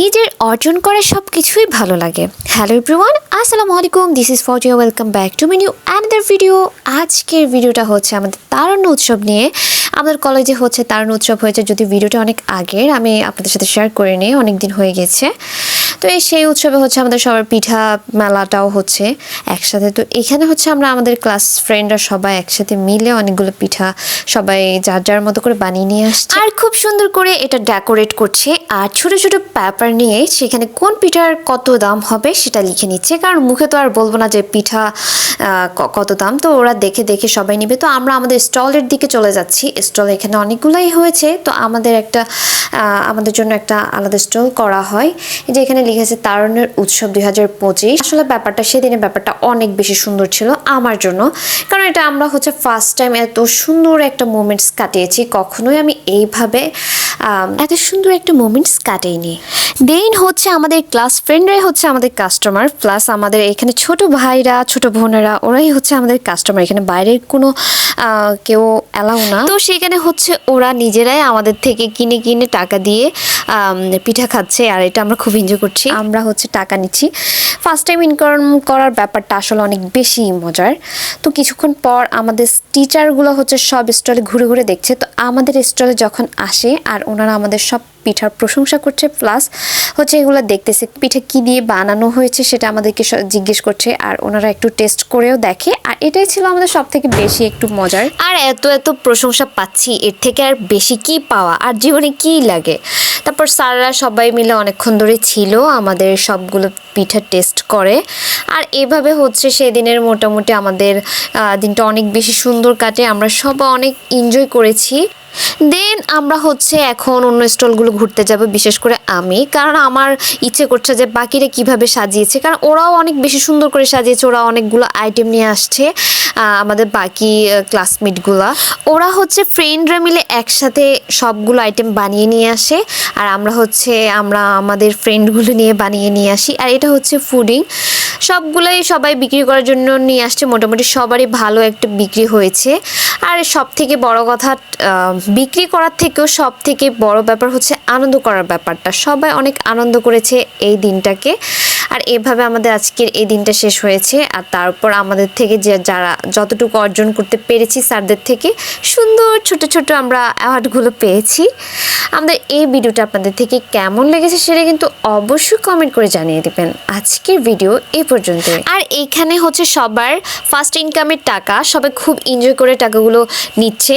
নিজের অর্জন করা সব কিছুই ভালো লাগে। হ্যালো এভরিওয়ান আসসালামু আলাইকুম this is for you welcome back to মিনিউ another video আজকের ভিডিওটা হচ্ছে আমাদের তারণ্য উৎসব নিয়ে। আমাদের কলেজে হচ্ছে তারণ্য উৎসব হয়েছে, যদি ভিডিওটা অনেক আগের, আমি আপনাদের সাথে শেয়ার করে নিই অনেক দিন হয়ে গেছে। তো এই সেই উৎসবে হচ্ছে আমাদের সবার পিঠা মেলাটাও হচ্ছে একসাথে। তো এখানে হচ্ছে আমরা আমাদের ক্লাস ফ্রেন্ডরা সবাই একসাথে মিলে অনেকগুলো পিঠা সবাই যার যার মতো করে বানিয়ে নিয়ে আসছে। আর খুব সুন্দর করে এটা ডেকোরেট করছে। আর ছোট ছোট পেপার নিয়ে সেখানে কোন পিঠার কত দাম হবে সেটা লিখে নিচ্ছে। কারণ মুখে তো আর বলব না যে পিঠা কত দাম। তো ওরা দেখে দেখে সবাই নিবে। তো আমরা আমাদের স্টলের দিকে চলে যাচ্ছি। স্টল এখানে অনেকগুলাই হয়েছে। তো আমাদের একটা আমাদের জন্য একটা আলাদা স্টল করা হয়। যে এখানে লিখেছে তারণের উৎসব দুই হাজার পঁচিশ। আসলে ব্যাপারটা, সেদিনের ব্যাপারটা অনেক বেশি সুন্দর ছিল আমার জন্য। কারণ এটা আমরা হচ্ছে ফার্স্ট টাইম এত সুন্দর একটা মোমেন্টস কাটিয়েছি। কখনোই আমি এইভাবে এত সুন্দর একটা মোমেন্টস কাটাইনি। দেন হচ্ছে আমাদের ক্লাস ফ্রেন্ডরাই হচ্ছে আমাদের কাস্টমার প্লাস আমাদের এখানে ছোট ভাইরা, ছোট বোনেরা, ওরাই হচ্ছে আমাদের কাস্টমার এখানে বাইরের কোনো কেউ অ্যালাউ না। তো সেখানে হচ্ছে ওরা নিজেরাই আমাদের থেকে কিনে কিনে টাকা দিয়ে পিঠা খাচ্ছে, আর এটা আমরা খুব এনজয় করছি। আমরা হচ্ছে টাকা নিচ্ছি। ফার্স্ট টাইম ইনকাম করার ব্যাপারটা আসলে অনেক বেশি মজার। তো কিছুক্ষণ পর আমাদের টিচারগুলো হচ্ছে সব স্টলে ঘুরে ঘুরে দেখছে। তো আমাদের স্টলে যখন আসে, আর ওনারা আমাদের সব পিঠার প্রশংসা করছে প্লাস হচ্ছে এগুলো দেখতেছে পিঠা কি দিয়ে বানানো হয়েছে সেটা আমাদেরকে জিজ্ঞেস করছে, আর ওনারা একটু টেস্ট করেও দেখে, আর এটাই ছিল আমাদের সব থেকে বেশি একটু মজার। আর এত এত প্রশংসা পাচ্ছি, এর থেকে আর বেশি কি পাওয়া, আর জীবনে কি লাগে? তারপর স্যাররা সবাই মিলে অনেকক্ষণ ধরে ছিল, আমাদের সবগুলো পিঠা টেস্ট করে, আর এভাবে হচ্ছে সেদিনের মোটামুটি আমাদের দিনটা অনেক বেশি সুন্দর কাটে, আমরা সবাই অনেক এনজয় করেছি। দেন আমরা হচ্ছে এখন অন্য স্টলগুলো ঘুরতে যাব, বিশেষ করে আমি। কারণ আমার ইচ্ছে করছে যে বাকিরা কীভাবে সাজিয়েছে, কারণ ওরাও অনেক বেশি সুন্দর করে সাজিয়েছে, ওরা অনেকগুলো আইটেম নিয়ে আসছে আমাদের বাকি ক্লাসমেটগুলা ওরা হচ্ছে ফ্রেন্ডরা মিলে একসাথে সবগুলো আইটেম বানিয়ে নিয়ে আসে, আর আমরা হচ্ছে, আমরা আমাদের ফ্রেন্ডগুলো নিয়ে বানিয়ে নিয়ে আসি। আর এটা হচ্ছে ফুডিং সবগুলোই সবাই বিক্রি করার জন্য নিয়ে আসছে। মোটামুটি সবারই ভালো একটা বিক্রি হয়েছে। আর সব থেকে বড় কথা বিক্রি করার থেকেও সব থেকে বড় ব্যাপার হচ্ছে আনন্দ করার ব্যাপারটা। সবাই অনেক আনন্দ করেছে এই দিনটাকে। আর এভাবে আমাদের আজকের এই দিনটা শেষ হয়েছে। আর তারপর আমাদের থেকে যে যারা যতটুকু অর্জন করতে পেরেছি স্যারদের থেকে সুন্দর ছোট ছোট আমরা অ্যাওয়ার্ডগুলো পেয়েছি। আমাদের এই ভিডিওটা আপনাদের থেকে কেমন লেগেছে সেটা কিন্তু অবশ্যই কমেন্ট করে জানিয়ে দেবেন। আজকের ভিডিও এই পর্যন্ত আর এইখানে হচ্ছে সবার ফার্স্ট ইনকামের টাকা, সবাই খুব এনজয় করে টাকাগুলো নিচ্ছে।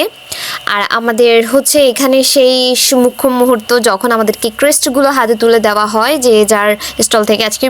আর আমাদের হচ্ছে এখানে সেই মুখ্য মুহূর্ত যখন আমাদেরকে ক্রেস্টগুলো হাতে তুলে দেওয়া হয় যে যার স্টল থেকে আজকের